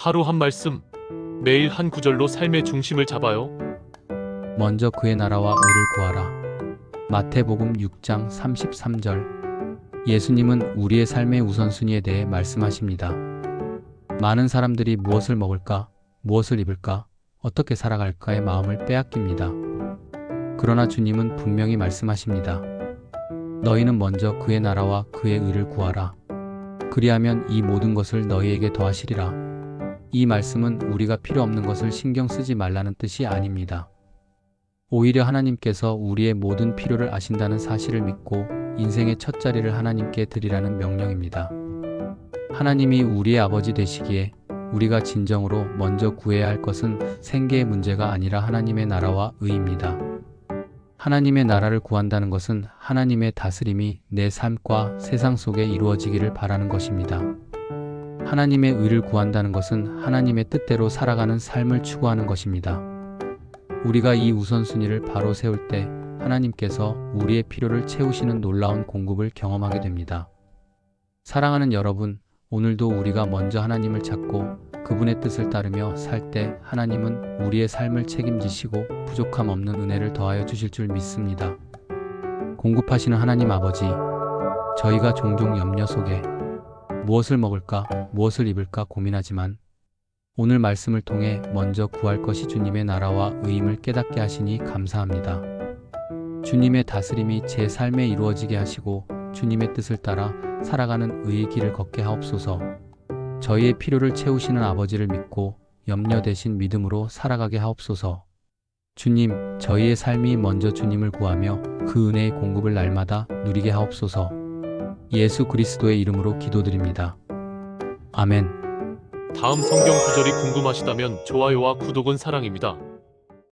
하루 한 말씀, 매일 한 구절로 삶의 중심을 잡아요. 먼저 그의 나라와 의를 구하라. 마태복음 6장 33절. 예수님은 우리의 삶의 우선순위에 대해 말씀하십니다. 많은 사람들이 무엇을 먹을까, 무엇을 입을까, 어떻게 살아갈까의 마음을 빼앗깁니다. 그러나 주님은 분명히 말씀하십니다. 너희는 먼저 그의 나라와 그의 의를 구하라. 그리하면 이 모든 것을 너희에게 더하시리라. 이 말씀은 우리가 필요 없는 것을 신경 쓰지 말라는 뜻이 아닙니다. 오히려 하나님께서 우리의 모든 필요를 아신다는 사실을 믿고 인생의 첫 자리를 하나님께 드리라는 명령입니다. 하나님이 우리의 아버지 되시기에 우리가 진정으로 먼저 구해야 할 것은 생계의 문제가 아니라 하나님의 나라와 의입니다. 하나님의 나라를 구한다는 것은 하나님의 다스림이 내 삶과 세상 속에 이루어지기를 바라는 것입니다. 하나님의 의를 구한다는 것은 하나님의 뜻대로 살아가는 삶을 추구하는 것입니다. 우리가 이 우선순위를 바로 세울 때 하나님께서 우리의 필요를 채우시는 놀라운 공급을 경험하게 됩니다. 사랑하는 여러분, 오늘도 우리가 먼저 하나님을 찾고 그분의 뜻을 따르며 살 때 하나님은 우리의 삶을 책임지시고 부족함 없는 은혜를 더하여 주실 줄 믿습니다. 공급하시는 하나님 아버지, 저희가 종종 염려 속에 무엇을 먹을까, 무엇을 입을까 고민하지만 오늘 말씀을 통해 먼저 구할 것이 주님의 나라와 의임을 깨닫게 하시니 감사합니다. 주님의 다스림이 제 삶에 이루어지게 하시고 주님의 뜻을 따라 살아가는 의의 길을 걷게 하옵소서. 저희의 필요를 채우시는 아버지를 믿고 염려 대신 믿음으로 살아가게 하옵소서. 주님, 저희의 삶이 먼저 주님을 구하며 그 은혜의 공급을 날마다 누리게 하옵소서. 예수 그리스도의 이름으로 기도드립니다. 아멘. 다음 성경 구절이 궁금하시다면 좋아요와 구독은 사랑입니다.